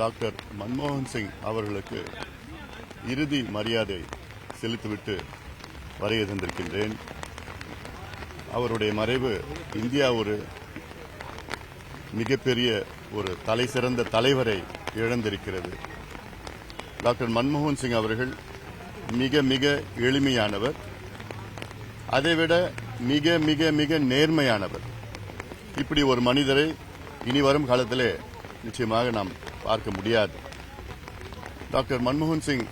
Doctor மன்மோகன் சிங் அவர்களுக்கு இறுதி மரியாதை செலுத்திவிட்டு வருகை தந்திருக்கின்றேன். அவருடைய மறைவு இந்தியா ஒரு மிகப்பெரிய ஒரு தலை சிறந்த தலைவரை இழந்திருக்கிறது. டாக்டர் மன்மோகன் சிங் அவர்கள் மிக மிக எளிமையானவர். அதைவிட மிக மிக மிக நேர்மையானவர். இப்படி ஒரு மனிதரை இனி வரும் காலத்திலே நிச்சயமாக நாம் பார்க்க முடியாது. டாக்டர் மன்மோகன் சிங்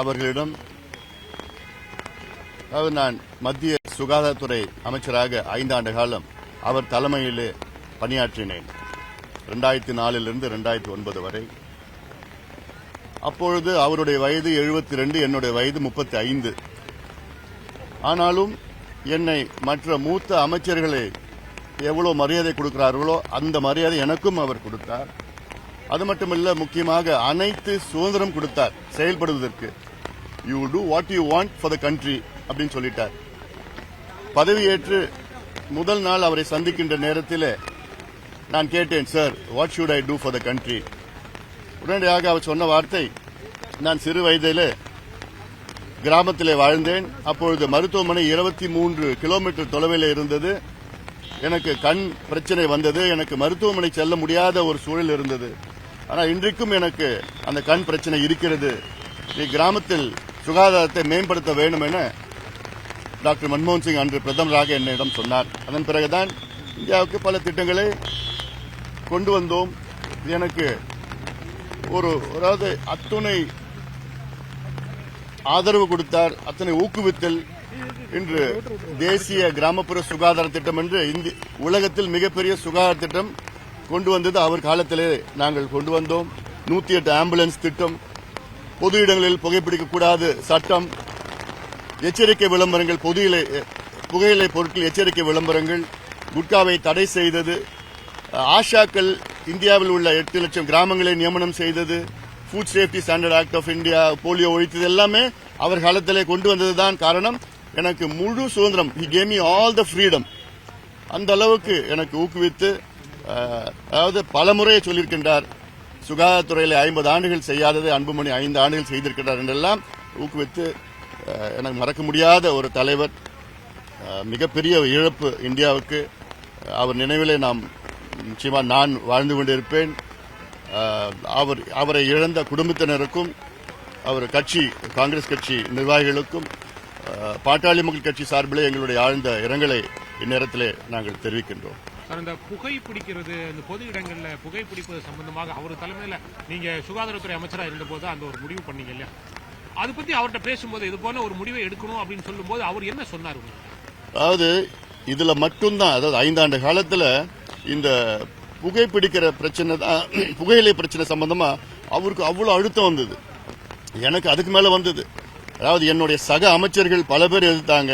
அவர்களிடம் அதாவது நான் மத்திய சுகாதாரத்துறை அமைச்சராக ஐந்தாண்டு காலம் அவர் தலைமையிலே பணியாற்றினேன். ரெண்டாயிரத்தி நாலிலிருந்து ரெண்டாயிரத்தி ஒன்பது வரை. அப்பொழுது அவருடைய வயது எழுபத்தி ரெண்டு என்னுடைய வயது முப்பத்தி ஐந்து ஆனாலும் என்னை மற்ற மூத்த அமைச்சர்களை எவ்வளவு மரியாதை கொடுக்கிறார்களோ அந்த மரியாதை எனக்கும் அவர் கொடுத்தார். அது மட்டுமல்ல முக்கியமாக அனைத்து சுதந்திரம் கொடுத்தார் செயல்படுவதற்கு. You do what you want for the country அப்படின்னு சொல்லிட்டார். பதவியேற்று முதல் நாள் அவரை சந்திக்கின்ற நேரத்தில் நான் கேட்டேன் sir what should I do for the country உடனடியாக அவர் சொன்ன வார்த்தை நான் சிறு வயதில் கிராமத்திலே வாழ்ந்தேன். அப்பொழுது மருத்துவமனை இருபத்தி மூன்று கிலோமீட்டர் தொலைவில் இருந்தது. எனக்கு கண் பிரச்சனை வந்தது. எனக்கு மருத்துவமனை செல்ல முடியாத ஒரு சூழல் இருந்தது. ஆனால் இன்றைக்கும் எனக்கு அந்த கண் பிரச்சனை இருக்கிறது. கிராமத்தில் சுகாதாரத்தை மேம்படுத்த வேண்டும் என டாக்டர் மன்மோகன் சிங் அன்று பிரதமராக என்னிடம் சொன்னார். அதன் பிறகுதான் இந்தியாவுக்கு பல திட்டங்களை கொண்டு வந்தோம். எனக்கு ஒரு அதாவது அத்துணை ஆதரவு கொடுத்தார். அத்தனை ஊக்குவித்தல். இன்று தேசிய கிராமப்புற சுகாதார திட்டம் என்று இந்தி உலகத்தில் மிகப்பெரிய சுகாதார திட்டம் கொண்டு வந்தது அவர் காலத்திலே நாங்கள் கொண்டு வந்தோம். நூத்தி எட்டு ஆம்புலன்ஸ் திட்டம் பொது இடங்களில் புகைப்பிடிக்க கூடாது சட்டம் எச்சரிக்கை விளம்பரங்கள் பொது புகையிலை பொருட்கள் எச்சரிக்கை விளம்பரங்கள் குட்காவை தடை செய்தது ஆஷாக்கள் இந்தியாவில் உள்ள எட்டு லட்சம் கிராமங்களை நியமனம் செய்தது food safety standard act of India polio ஒழித்தது எல்லாமே அவர் காலத்திலே கொண்டு வந்ததுதான் காரணம். எனக்கு முழு சுதந்திரம். He came all the freedom அந்த அளவுக்கு எனக்கு ஊக்குவித்து அதாவது பல முறையை சொல்லியிருக்கின்றார் சுகாதாரத்துறையில் ஐம்பது ஆண்டுகள் செய்யாதது அன்புமணி ஐந்து ஆண்டுகள் செய்திருக்கிறார் என்றெல்லாம் ஊக்குவித்து எனக்கு மறக்க முடியாத ஒரு தலைவர் மிகப்பெரிய இழப்பு இந்தியாவுக்கு. அவர் நினைவிலே நாம் நிச்சயமாக நான் வாழ்ந்து கொண்டிருப்பேன். அவர் அவரை இழந்த குடும்பத்தினருக்கும் அவர் கட்சி காங்கிரஸ் கட்சி நிர்வாகிகளுக்கும் பாட்டாளி மக்கள் கட்சி சார்பிலே எங்களுடைய ஆழ்ந்த இரங்கலை இந்நேரத்திலே நாங்கள் தெரிவிக்கின்றோம். அந்த புகை பிடிக்கிறது இந்த பொது இடங்களில் புகை பிடிப்பது சம்பந்தமாக அவர் தலைமையில் நீங்கள் சுகாதாரத்துறை அமைச்சராக இருந்தபோது அந்த ஒரு முடிவு பண்ணீங்க இல்லையா? அதை பற்றி அவர்கிட்ட பேசும்போது இது போல ஒரு முடிவை எடுக்கணும் அப்படின்னு சொல்லும்போது அவர் என்ன சொன்னார் அதாவது இதில் மட்டும்தான் அதாவது ஐந்தாண்டு காலத்தில் இந்த புகைப்பிடிக்கிற பிரச்சனை தான் புகையிலை பிரச்சனை சம்பந்தமாக அவருக்கு அவ்வளோ அழுத்தம் வந்தது. எனக்கு அதுக்கு மேலே வந்தது. அதாவது என்னுடைய சக அமைச்சர்கள் பல பேர் எதிர்த்தாங்க.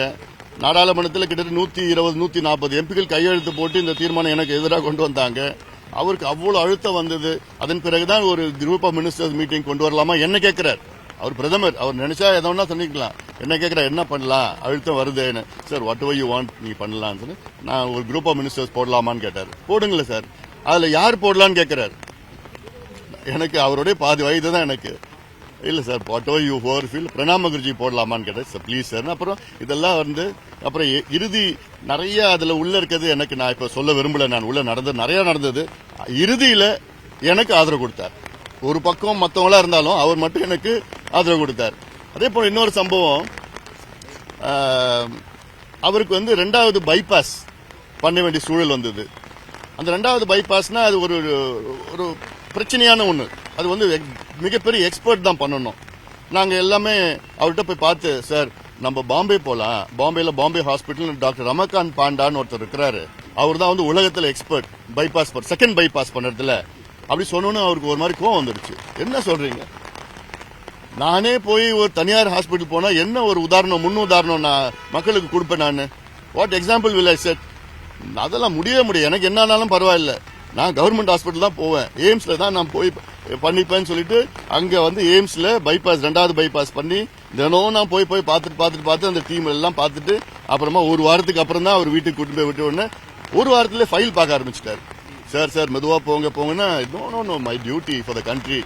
நாடாளுமன்றத்தில் கிட்டத்தட்ட நூத்தி இருபது நூத்தி நாற்பது எம்பிக்கள் கையெழுத்து போட்டு இந்த தீர்மானம் எனக்கு எதிராக கொண்டு வந்தாங்க. அவருக்கு அவ்வளவு அழுத்தம் வந்தது. அதன் பிறகுதான் ஒரு குரூப் ஆஃப் மினிஸ்டர்ஸ் மீட்டிங் கொண்டு வரலாமா? என்ன கேட்கிறார்? அவர் பிரதமர் அவர் நினைச்சா எதோ ஒண்ணா சொல்லிக்கலாம் என்ன கேட்கிறார்? என்ன பண்ணலாம்? அழுத்தம் வருதுன்னு. Sir whatever you want நீ பண்ணலாம்னு சொல்லி நான் ஒரு குரூப் ஆஃப் மினிஸ்டர்ஸ் போடலாமான்னு கேட்டார். போடுங்களேன் சார் அதுல யார் போடலான்னு கேட்கிறார்? எனக்கு அவருடைய பாதி வயது தான் எனக்கு. இல்லை sir what you for feel Pranab Mukherjee போடலாமான்னு கேட்டேன். சார் ப்ளீஸ் சார் அப்புறம் இதெல்லாம் வந்து அப்புறம் இ- இறுதி நிறைய அதில் உள்ள இருக்கிறது எனக்கு நான் இப்போ சொல்ல விரும்பல. நான் உள்ள நடந்தது நிறைய நடந்தது. இறுதியில் எனக்கு ஆதரவு கொடுத்தார். ஒரு பக்கம் மற்றவங்களா இருந்தாலும் அவர் மட்டும் எனக்கு ஆதரவு கொடுத்தார். அதே போல் இன்னொரு சம்பவம் அவருக்கு வந்து ரெண்டாவது பைபாஸ் பண்ண வேண்டிய சூழல் வந்தது. அந்த ரெண்டாவது பைபாஸ்னா அது ஒரு ஒரு பிரச்சனையான ஒன்று அது வந்து மிகப்பெரிய எக்ஸ்பர்ட் தான் பண்ணணும். நாங்கள் எல்லாமே அவர்கிட்ட போய் பார்த்து சார் நம்ம பாம்பே போகலாம் பாம்பேல பாம்பே ஹாஸ்பிட்டல் டாக்டர் ரமகாந்த் பாண்டான்னு ஒருத்தர் இருக்கிறாரு. அவர் தான் வந்து உலகத்தில் எக்ஸ்பர்ட் பைபாஸ் செகண்ட் பைபாஸ் பண்ணுறதுல அப்படி சொன்னோன்னு அவருக்கு ஒரு மாதிரி கோவம் வந்துடுச்சு. என்ன சொல்றீங்க? நானே போய் ஒரு தனியார் ஹாஸ்பிட்டல் போனா என்ன ஒரு உதாரணம் முன் உதாரணம் நான் மக்களுக்கு கொடுப்பேன் நான். What example will I set அதெல்லாம் முடியவே முடியும் எனக்கு என்னானாலும் பரவாயில்ல. நான் கவர்மெண்ட் ஹாஸ்பிட்டல் தான் போவேன். எய்ம்ஸ்ல தான் நான் போய் பண்ணிப்பேன்னு சொல்லிட்டு அங்க வந்து எய்ம்ஸ்ல பைபாஸ் ரெண்டாவது பைபாஸ் பண்ணி தினமும் நான் போய் போய் பார்த்துட்டு பார்த்துட்டு பார்த்து அந்த டீம் எல்லாம் பார்த்துட்டு அப்புறமா ஒரு வாரத்துக்கு அப்புறம் தான் அவர் வீட்டுக்கு கூட்டு போய் விட்ட உடனே ஒரு வாரத்தில் ஃபைல் பார்க்க ஆரம்பிச்சிட்டாரு. சார் சார் மெதுவா போங்க போங்கன்னா no no no my duty for the country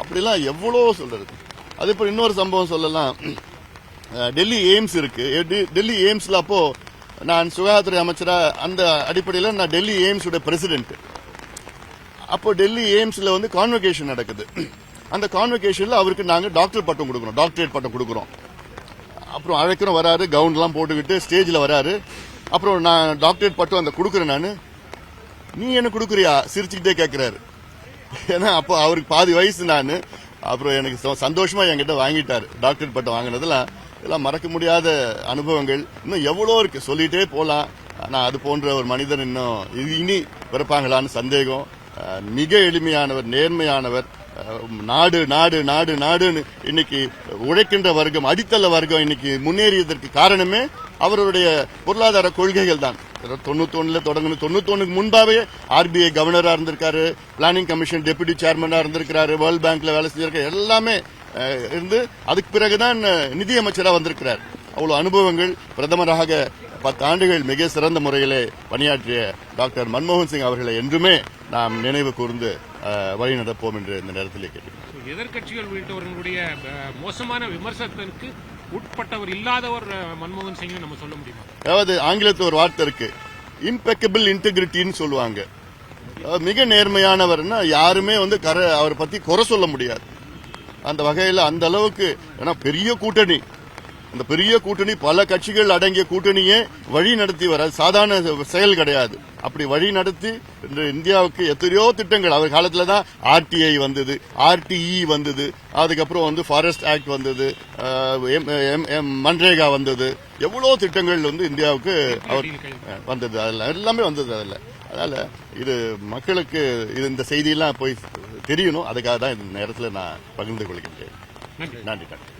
அப்படிலாம் எவ்வளோ சொல்றது. அதே போல இன்னொரு சம்பவம் சொல்லலாம். டெல்லி எய்ம்ஸ் இருக்கு. டெல்லி எய்ம்ஸ்ல அப்போ நான் சுகாதாரத்துறை அமைச்சரா அந்த அடிப்படையில் நான் டெல்லி எய்ம்ஸோட பிரசிடென்ட் அப்போ டெல்லி எய்ம்ஸ்ல வந்து கான்வெகேஷன் நடக்குது. அந்த கான்வெகேஷன்ல அவருக்கு நாங்க டாக்டர் பட்டம் கொடுக்குறோம் டாக்டரேட் பட்டம் கொடுக்குறோம். அப்புறம் அழைக்கிறோம் வராரு. கவுன்லாம் போட்டுக்கிட்டு ஸ்டேஜ்ல வராரு. அப்புறம் நான் டாக்டரேட் பட்டம் அந்த கொடுக்குறேன் நான். நீ என்ன கொடுக்குறியா? சிரிச்சுக்கிட்டே கேட்கிறாரு ஏன்னா அப்போ அவருக்கு பாதி வயசு நான். அப்புறம் எனக்கு சந்தோஷமா என்கிட்ட வாங்கிட்டாரு. டாக்டர் பட்டம் வாங்கினதெல்லாம் இதெல்லாம் மறக்க முடியாத அனுபவங்கள். இன்னும் எவ்வளோ இருக்கு? சொல்லிட்டே போகலாம் ஆனால் அது போன்ற ஒரு மனிதன் இன்னும் இது இனி பிறப்பாங்களான்னு சந்தேகம். மிக எளிமையானவர் நேர்மையானவர். நாடு நாடு நாடு நாடுன்னு இன்னைக்கு உழைக்கின்ற வர்க்கம் அடித்தள வர்க்கம் இன்னைக்கு முன்னேறியதற்கு காரணமே அவருடைய பொருளாதார கொள்கைகள் தான். தொண்ணூத்தொன்னுல தொடங்கணும் தொண்ணூத்தொன்னுக்கு முன்பாவே ஆர்பிஐ கவர்னரா இருந்திருக்காரு பிளானிங் கமிஷன் டெபுட்டி சேர்மனா இருந்திருக்காரு வேர்ல்ட் பேங்க்ல வேலை செஞ்சிருக்காரு எல்லாமே இருந்து அதுக்கு பிறகுதான் நிதியமைச்சராக வந்திருக்கிறார். அவ்வளவு அனுபவங்கள் பிரதமராக பத்து ஆண்டுகள் மிக சிறந்த முறையிலே பணியாற்றிய டாக்டர் மன்மோகன் சிங் அவர்களை என்றுமே நாம் நினைவு கூர்ந்து அஹ், வழி நடப்போம் என்று இந்த நேரத்தில் கேட்டுக்கிறேன் எதிர்க்கட்சிகள் உள்ளிட்டவர்களுடைய மோசமான விமர்சனத்திற்கு உட்பட்டவர் இல்லாதவர் மன்மோகன் சிங் நம்ம சொல்ல முடியுமா? அதாவது ஆங்கிலத்தில் ஒரு வார்த்தை இருக்கு. இம்பெக்கபிள் இன்டெகிரிட்டின்னு சொல்லுவாங்க. மிக நேர்மையானவர்னா யாருமே வந்து கரை அவரை பத்தி குறை சொல்ல முடியாது. அந்த வகையில் அந்த அளவுக்கு ஏன்னா பெரிய கூட்டணி. அந்த பெரிய கூட்டணி பல கட்சிகள் அடங்கிய கூட்டணியே வழி நடத்தி வர சாதாரண செயல் கிடையாது. அப்படி வழி நடத்தி இன்று இந்தியாவுக்கு எத்தனையோ திட்டங்கள் அவர் காலத்துல தான் ஆர்டிஐ வந்தது ஆர்டிஇ வந்தது அதுக்கப்புறம் வந்து ஃபாரஸ்ட் ஆக்ட் வந்தது மன்ரேகா வந்தது. எவ்வளோ திட்டங்கள் வந்து இந்தியாவுக்கு அவர் வந்தது. அதில் எல்லாமே வந்தது அதில். அதனால இது மக்களுக்கு இது இந்த செய்தியெல்லாம் போய் தெரியணும். அதுக்காக தான் இந்த நேரத்தில் நான் பகிர்ந்து கொள்கின்றேன். நன்றி நன்றி.